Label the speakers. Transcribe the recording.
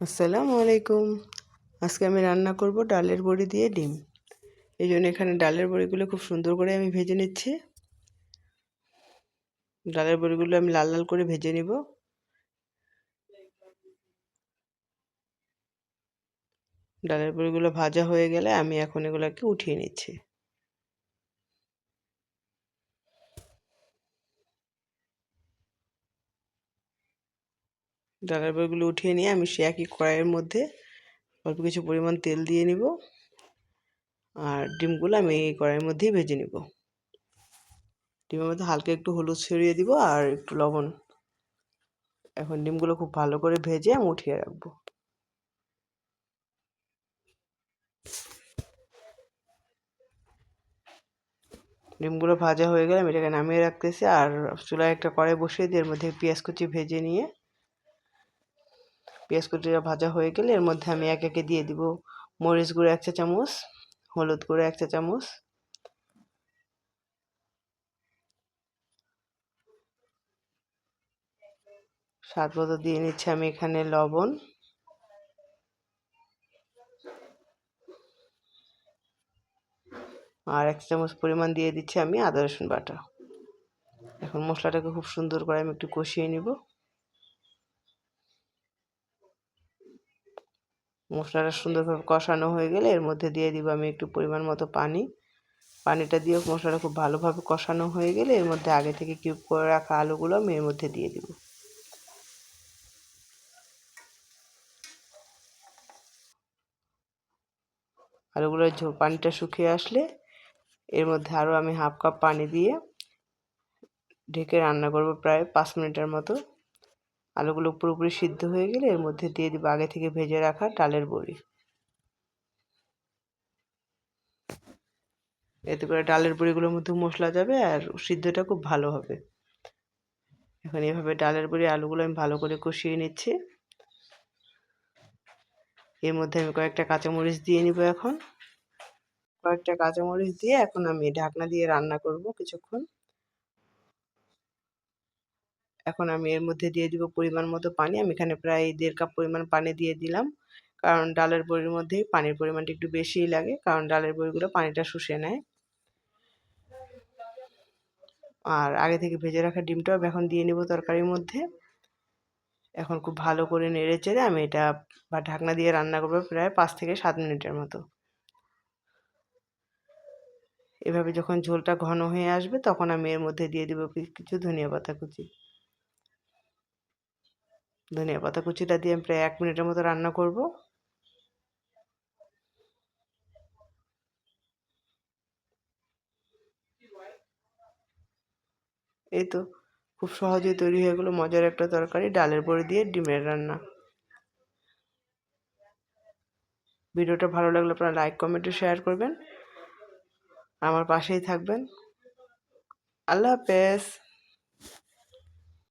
Speaker 1: আসসালামু আলাইকুম। আজকে আমি রান্না করব ডালের বড়ি দিয়ে ডিম। এই জন্য এখানে ডালের বড়িগুলো খুব সুন্দর করে আমি ভেজে নিচ্ছি। ডালের বড়িগুলো আমি লাল লাল করে ভেজে নিব। ডালের বড়িগুলো ভাজা হয়ে গেলে আমি এখন এগুলোকে উঠিয়ে নিচ্ছি। ডালের বড়িগুলো উঠিয়ে নিয়ে আমি সে একই কড়াইয়ের মধ্যে অল্প কিছু পরিমাণ তেল দিয়ে নিব আর ডিমগুলো আমি এই কড়াইয়ের মধ্যেই ভেজে নিব। ডিমের মধ্যে হালকা একটু হলুদ ছড়িয়ে দিব আর একটু লবণ। এখন ডিমগুলো খুব ভালো করে ভেজে আমি উঠিয়ে রাখব। ডিমগুলো ভাজা হয়ে গেলে আমি এটাকে নামিয়ে রাখতেছি আর চুলায় একটা কড়াই বসিয়ে দিয়ে এর মধ্যে পেঁয়াজ কুচি ভেজে নিয়ে পেঁয়াজ কুচিটা ভাজা হয়ে গেলে এর মধ্যে আমি এক একে দিয়ে দিব মরিচ গুঁড়ো এক চা চামচ, হলুদ গুঁড়ো এক চা চামচ। স্বাদ মতো দিয়ে নিচ্ছি আমি এখানে লবণ। আর এক চামচ পরিমাণ দিয়ে দিচ্ছি আমি আদা রসুন বাটা। এখন মশলাটাকে খুব সুন্দর করে আমি একটু কষিয়ে নিব। মশলাটা সুন্দরভাবে কষানো হয়ে গেলে এর মধ্যে দিয়ে দিব আমি একটু পরিমাণ মতো পানি। পানিটা দিয়ে মশলাটা খুব ভালোভাবে কষানো হয়ে গেলে এর মধ্যে আগে থেকে কিউব করে রাখা আলুগুলো আমি এর মধ্যে দিয়ে দিব। আলুগুলোর পানিটা শুকিয়ে আসলে এর মধ্যে আরও আমি হাফ কাপ পানি দিয়ে ঢেকে রান্না করব প্রায় পাঁচ মিনিটের মতো। আলুগুলো পুরোপুরি সিদ্ধ হয়ে গেলে এর মধ্যে দিয়ে দিব আগে থেকে ভেজে রাখা ডালের বড়ি। এতে করে ডালের বড়িগুলোর মধ্যে মশলা যাবে আর সিদ্ধটা খুব ভালো হবে। এখন এভাবে ডালের বড়ি আলুগুলো আমি ভালো করে কষিয়ে নিচ্ছি। এর মধ্যে আমি কয়েকটা কাঁচামরিচ দিয়ে নিব এখন। কয়েকটা কাঁচামরিচ দিয়ে এখন আমি ঢাকনা দিয়ে রান্না করব কিছুক্ষণ। এখন আমি এর মধ্যে দিয়ে দিব পরিমাণ মতো পানি। আমি এখানে প্রায় দেড় কাপ পরিমাণ পানি দিয়ে দিলাম। কারণ ডালের বড়ির মধ্যেই পানির পরিমাণটা একটু বেশিই লাগে, কারণ ডালের বড়িগুলো পানিটা শুষে নেয়। আর আগে থেকে ভেজে রাখা ডিমটাও এখন দিয়ে নিব তরকারির মধ্যে। এখন খুব ভালো করে নেড়ে চেড়ে আমি এটা বা ঢাকনা দিয়ে রান্না করব প্রায় পাঁচ থেকে সাত মিনিটের মতো। এভাবে যখন ঝোলটা ঘন হয়ে আসবে তখন আমি এর মধ্যে দিয়ে দিব কিছু ধনিয়া পাতা কুচি। ধনিয়া পাতা কুচিটা দিয়ে আমি প্রায় এক মিনিটের মতো রান্না করব। এই তো খুব সহজেই তৈরি হয়ে গেলো মজার একটা তরকারি, ডালের বড়ি দিয়ে ডিমের রান্না। ভিডিওটা ভালো লাগলে আপনারা লাইক, কমেন্টে শেয়ার করবেন। আমার পাশেই থাকবেন। আল্লাহ হাফেজ।